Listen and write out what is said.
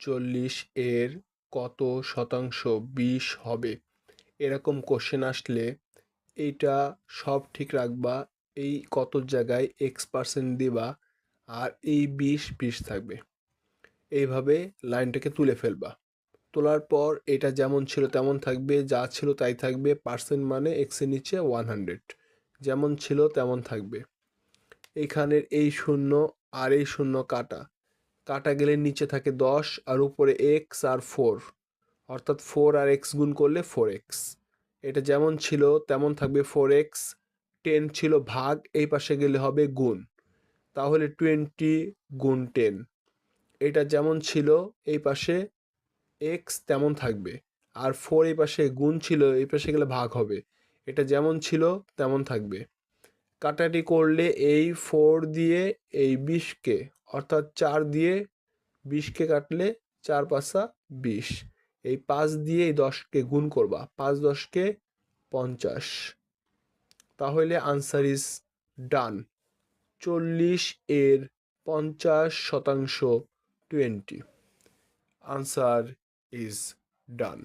চল্লিশ এর কত শতাংশ বিশ হবে? এরকম কোশ্চেন আসলে এইটা সব ঠিক রাখবা, এই কত জায়গায় এক্স পার্সেন্ট দিবা আর এই বিশ বিশ থাকবে। এইভাবে লাইনটাকে তুলে ফেলবা। তোলার পর এটা যেমন ছিল তেমন থাকবে, যা ছিল তাই থাকবে পার্সেন্ট মানে এক্সের নিচে ওয়ান হান্ড্রেড যেমন ছিল তেমন থাকবে। এখানের এই শূন্য আর এই শূন্য কাটা। কাটা গেলে নিচে থাকে দশ আর উপরে এক্স আর ফোর অর্থাৎ ফোর আর এক্স গুণ করলে ফোর এক্স এটা যেমন ছিল, তেমন থাকবে ফোর এক্স টেন ছিল ভাগ, এই পাশে গেলে হবে গুণ। তাহলে টোয়েন্টি গুণ টেন এটা যেমন ছিল, এই পাশে এক্স তেমন থাকবে। আর ফোর এই পাশে গুণ ছিল, এই পাশে গেলে ভাগ হবে। এটা যেমন ছিল, তেমন থাকবে। কাটাটি করলে এই ফোর দিয়ে এই বিশকে অর্থাৎ চার দিয়ে বিশকে কাটলে চার পাঁচা বিশ। এই পাঁচ দিয়ে এই দশকে গুণ করবা, পাঁচ দশকে পঞ্চাশ। তাহলে আনসার ইজ ডান চল্লিশ এর পঞ্চাশ শতাংশ টোয়েন্টি আনসার ইজ ডান